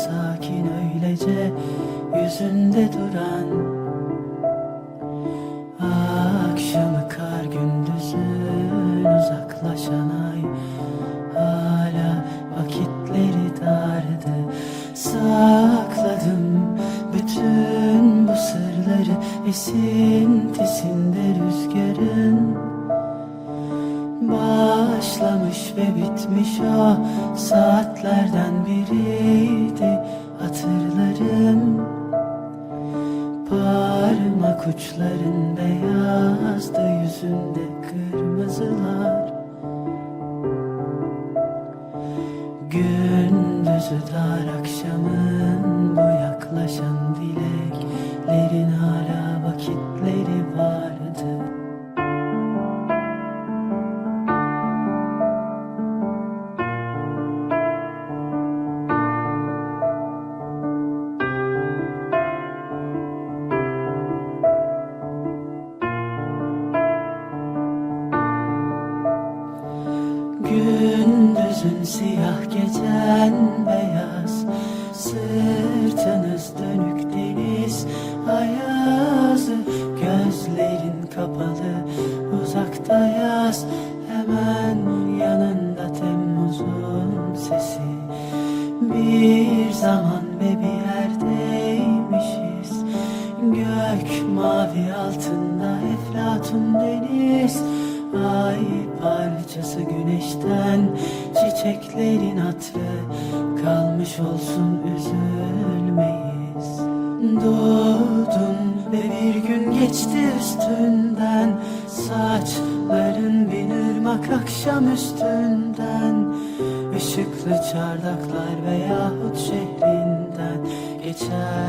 sakin öylece yüzünde duran Gündüzü dar Gözlerin kapalı uzakta yaz. Hemen yanında Temmuz'un sesi. Bir zaman ve bir yerdeymişiz. Gök mavi altında eflatun deniz. Ay parçası güneşten Çiçeklerin hatırı Kalmış olsun üzülmeyiz. Doğdun ve bir gün geçti üstünden Saçların bin ırmak akşam üstünden. Işıklı çardaklar veyahut şehrinden Geçer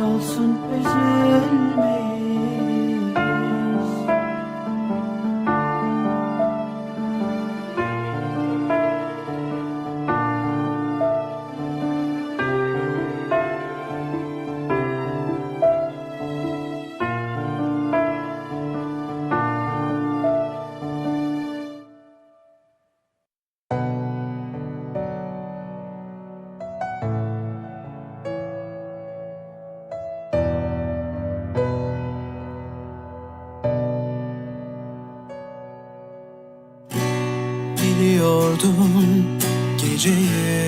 olsun üzülmeyiz Biliyordum geceye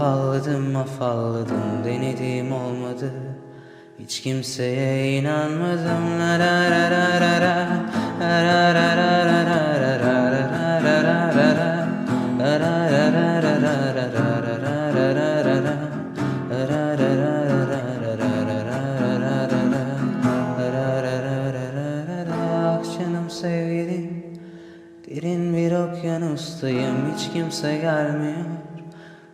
Afalladım afalladım denedim olmadı Hiç kimseye inanmadım la la la la la la La la la Ah Derin bir okyanustayım hiç kimse gelmiyor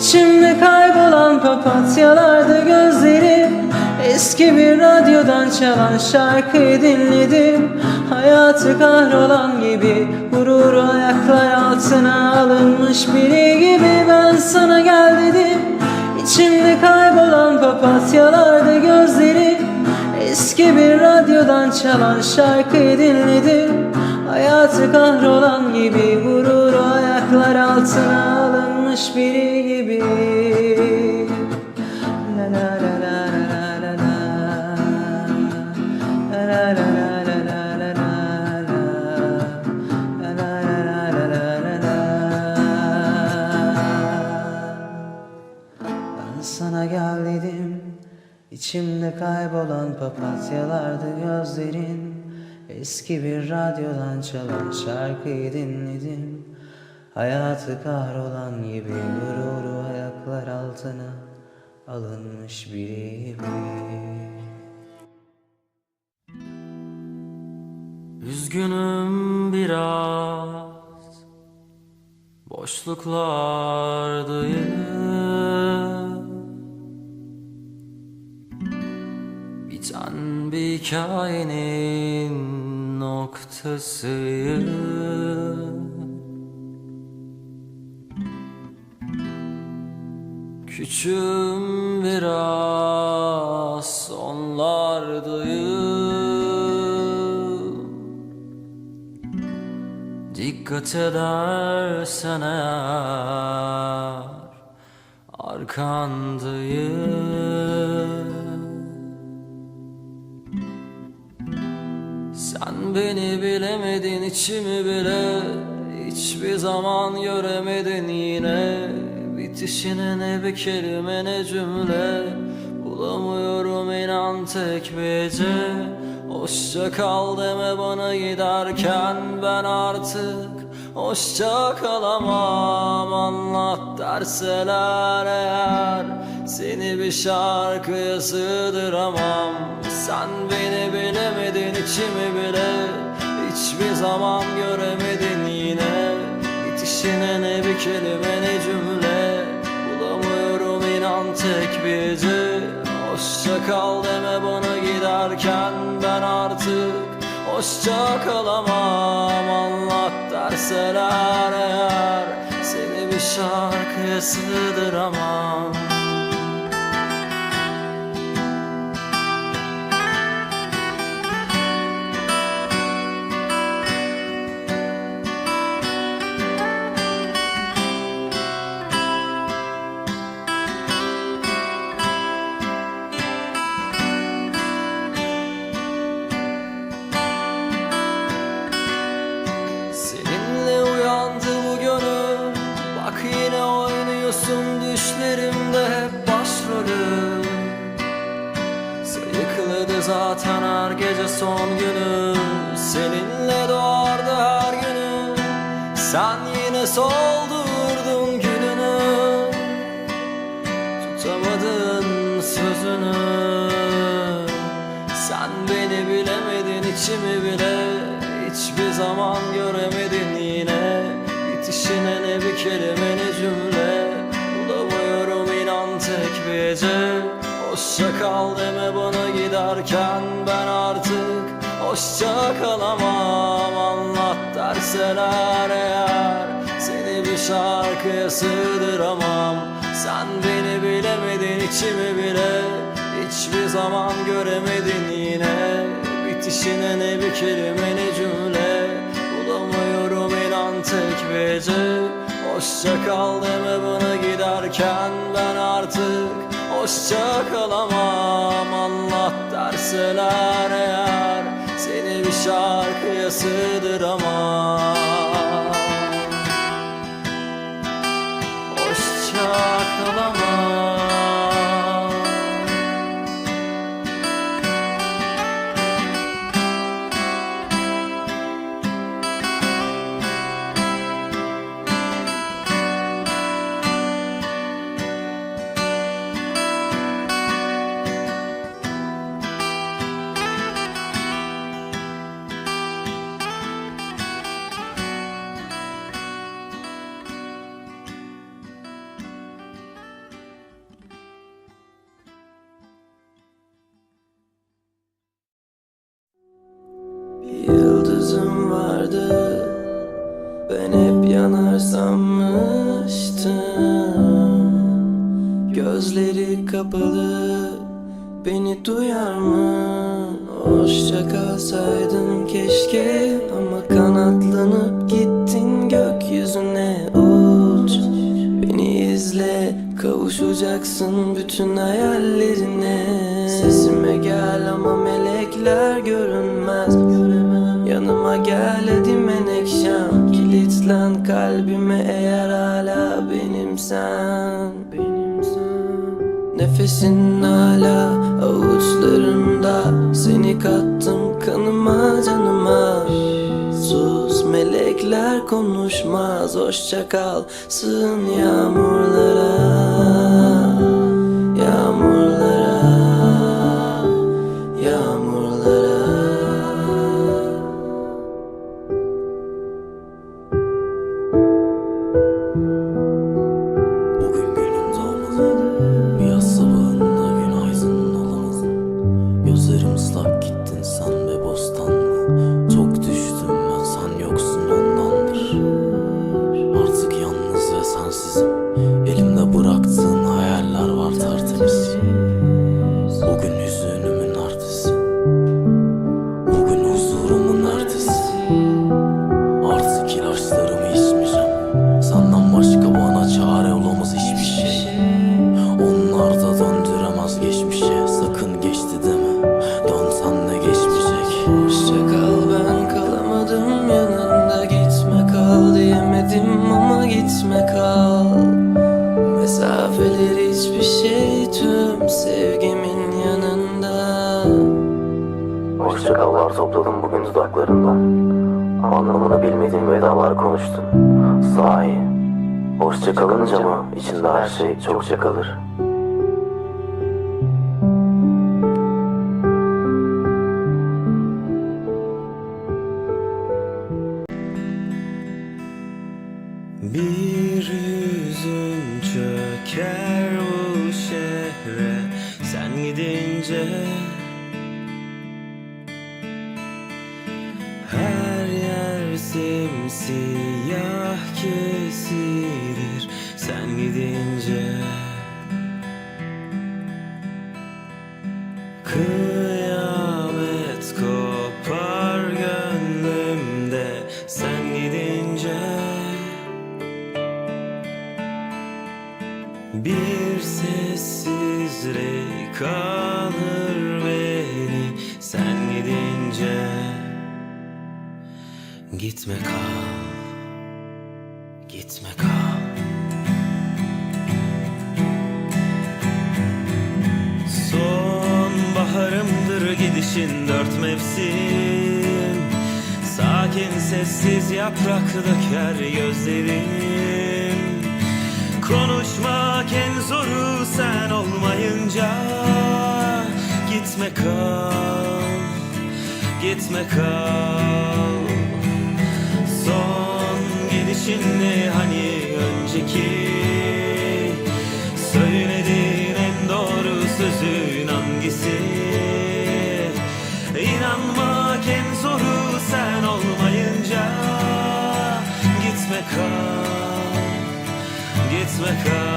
İçimde kaybolan papatyalarda gözlerim. Eski bir radyodan çalan şarkıyı dinledim. Hayatı kahrolan gibi Gururu ayaklar altına alınmış biri gibi Ben sana gel dedim. İçimde kaybolan papatyalarda gözlerim. Eski bir radyodan çalan şarkıyı dinledim. Hayatı kahrolan gibi Gururu ayaklar altına alınmış biri gibi La la la la la la la La la la la la la la la La la la la la la la ben sana gel dedim İçimde kaybolan papatyalardı gözlerin Eski bir radyodan çalan şarkıyı dinledim Hayatı kahrolan gibi gururu ayaklar altına alınmış biri. Üzgünüm biraz. Boşluklardayım Biten bir hikayenin noktasıyım Küçüğüm biraz sonlardayım Dikkat edersen eğer arkandayım Sen beni bilemedin içimi bile Hiçbir zaman göremedin yine Bitişine ne bir kelime ne cümle? Bulamıyorum inan tek bir gece Hoşça kal deme bana giderken. Ben artık Hoşça kalamam. Anlat derseler eğer. Seni bir şarkıya sığdıramam. Sen beni bilemedin içimi bile Hiçbir zaman göremedin yine. Bitişine ne bir kelime ne cümle tek gece Hoşça kal deme bana giderken ben artık Hoşça kalamam. Anlat derseler eğer Seni bir şarkıya sığdıramam Sen beni bilemedin içimi bile Hiçbir zaman göremedin yine. Bitişine ne bir kelime ne cümle Bulamıyorum inan tek bir gece. Hoşça kal deme bana giderken ben artık Hoşça kalamam. Anlat derseler eğer Seni bir şarkıya sığdıramam. Sen beni bilemedin içimi bile zaman göremedin yine. Bitişine ne bir kelime ne cümle. Bulamıyorum inan tek bir gece Hoşça kal deme bana giderken. Ben artık Hoşça kalamam. Anlat derseler eğer Seni bir şarkıya sığdıramam. Hoşça kalamam vardı. Ben hep yanar sanmıştım Gözleri kapalı Beni duyar mı? Hoşça kalsaydın keşke Ama kanatlanıp gittin gökyüzüne uç. Beni izle kavuşacaksın bütün hayallerine. Sesime gel ama melekler görünmez Kilitlen kalbime eğer hala benimsen. Nefesin hala avuçlarımda. Seni kattım kanıma canıma. Sus melekler konuşmaz. Hoşça kal sığın yağmurlara. Yağmurlara Kallar topladım bugün dudaklarından. Anlamını bilmediğim vedalar konuştun. Sahi. Hoşça kalınca mı içinde her şey çokça kalır simsiyah kesilir sen gidince gidişin dört mevsim. Sakin sessiz yaprak döker gözlerim. Konuşmak en zoru sen olmayınca. Gitme kal, gitme kal. Son gidişinde hani önceki? Söylediğin en doğru sözün hangisi İnanmak en zoru sen olmayınca Gitme kal, gitme kal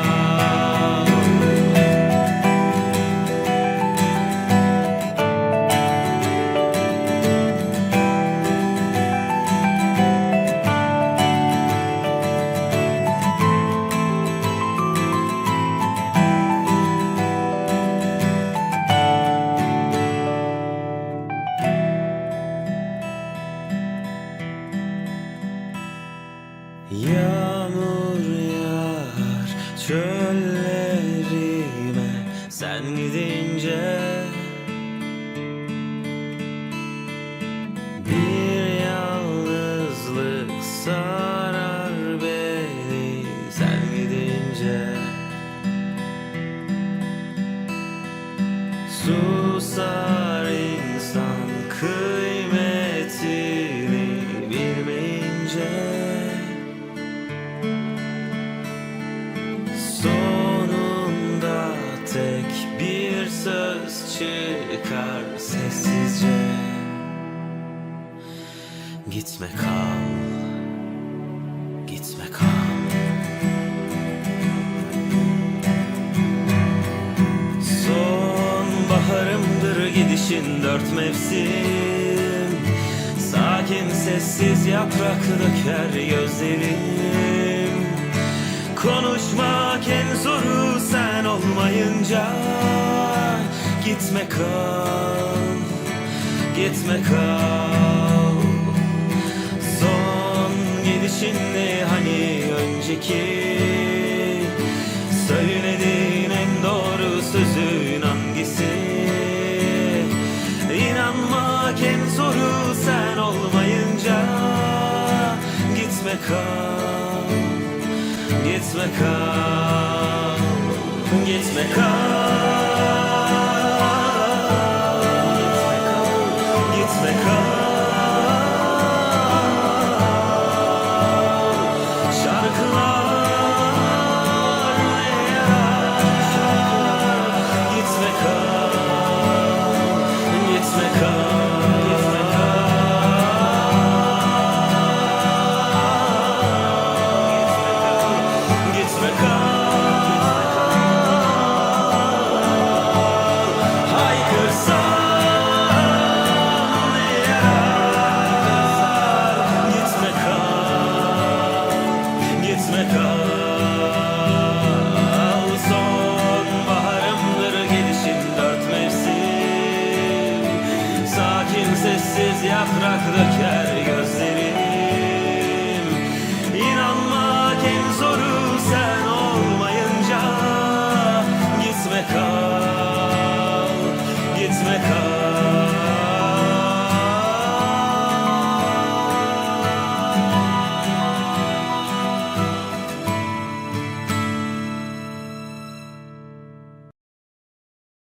Gitme kal, gitme kal. Son baharımdır gidişin dört mevsim. Sakin sessiz yaprak döker gözlerim. Konuşmak en zoru sen olmayınca. Gitme kal, gitme kal gidişinde hani önceki? Söylediğin en doğru sözün hangisi? İnanmak en zoru sen olmayınca Gitme kal, gitme kal Gitme kal